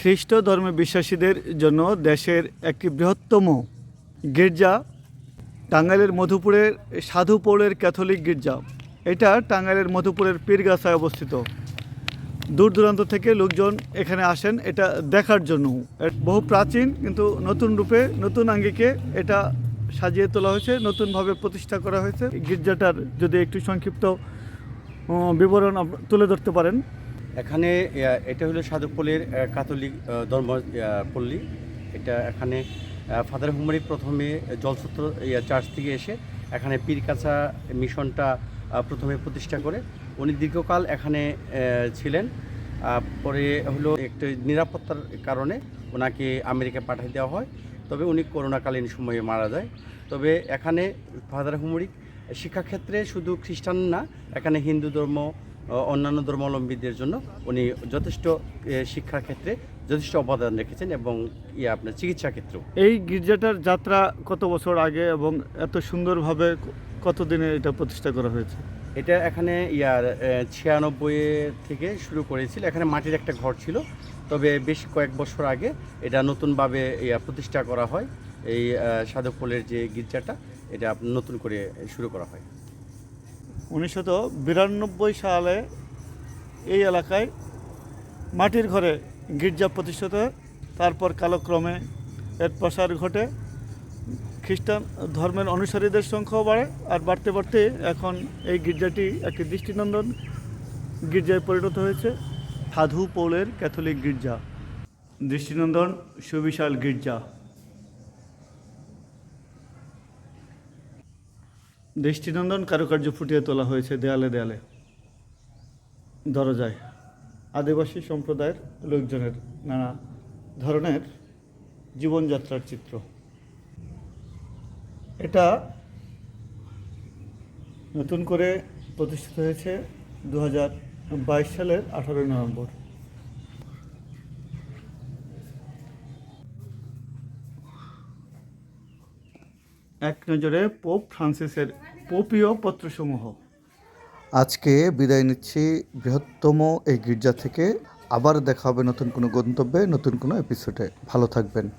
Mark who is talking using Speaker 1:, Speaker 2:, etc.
Speaker 1: খ্রিস্ট ধর্মে বিশ্বাসীদের জন্য দেশের একটি বৃহত্তম গির্জা, টাঙ্গাইলের মধুপুরের সাধু পৌলের ক্যাথলিক গির্জা। এটা টাঙ্গাইলের মধুপুরের পীরগাছায় অবস্থিত। দূর দূরান্ত থেকে লোকজন এখানে আসেন এটা দেখার জন্য। বহু প্রাচীন কিন্তু নতুন রূপে, নতুন আঙ্গিকে এটা সাজিয়ে তোলা হয়েছে, নতুনভাবে প্রতিষ্ঠা করা হয়েছে। গির্জাটার যদি একটু সংক্ষিপ্ত বিবরণ তুলে ধরতে পারেন।
Speaker 2: এখানে এটা হলো সাধুপল্লীর কাথলিক আহ, ধর্ম পল্লী। এটা এখানে ফাদার হুমারি প্রথমে জলসূত্র চার্চ থেকে এসে এখানে পীরকাছা মিশনটা প্রথমে প্রতিষ্ঠা করে। উনি দীর্ঘকাল এখানে ছিলেন। পরে হলো একটু নিরাপত্তার কারণে ওনাকে আমেরিকা পাঠিয়ে দেওয়া হয়। তবে উনি করোনাকালীন সময়ে মারা যায়। তবে এখানে ফাদার হুমরিক শিক্ষাক্ষেত্রে শুধু খ্রিস্টান না এখানে হিন্দু ধর্ম অন্যান্য ধর্মাবলম্বীদের জন্য উনি যথেষ্ট এ, শিক্ষার ক্ষেত্রে যথেষ্ট অবদান রেখেছেন এবং ইয়ে আপনার চিকিৎসা ক্ষেত্রেও।
Speaker 1: এই গির্জাটার যাত্রা কত বছর আগে এবং এত সুন্দরভাবে কতদিনে এটা প্রতিষ্ঠা করা হয়েছে?
Speaker 2: এটা এখানে ইয়ার ছিয়ানব্বই থেকে শুরু করেছিল। এখানে মাটির একটা ঘর ছিল। তবে বেশ কয়েক বছর আগে এটা নতুনভাবে ইয়া প্রতিষ্ঠা করা হয়। এই সাধকপোলের যে গির্জাটা এটা নতুন করে শুরু করা হয়।
Speaker 1: উনিশশো বিরানব্বই সালে এই এলাকায় মাটির ঘরে গির্জা প্রতিষ্ঠিত হয়। তারপর কালক্রমে এর প্রসার ঘটে। খ্রিস্টান ধর্মের অনুসারীদের সংখ্যাও বাড়ে আর বাড়তে বাড়তে এখন এই গির্জাটি একটি দৃষ্টিনন্দন গির্জায় পরিণত হয়েছে। সাধু পৌলের ক্যাথলিক গির্জা। দৃষ্টিনন্দন সুবিশাল গির্জা। দৃষ্টিনন্দন কারুকার্য ফুটিয়ে তোলা হয়েছে দেয়ালে দেয়ালে, দরজায়। আদিবাসী সম্প্রদায়ের লোকজনের নানা ধরনের জীবনযাত্রার চিত্র। এটা নতুন করে প্রতিষ্ঠিত হয়েছে দু হাজার বাইশ সালের আঠারোই নভেম্বর। এক নজরে পোপ ফ্রান্সিসের পোপীয় পত্রসমূহ। আজকে বিদায় নিচ্ছি। বৃহত্তম এই গির্জা থেকে আবার দেখা হবে নতুন কোনো গন্তব্যে, নতুন কোনো এপিসোডে ভালো থাকবেন।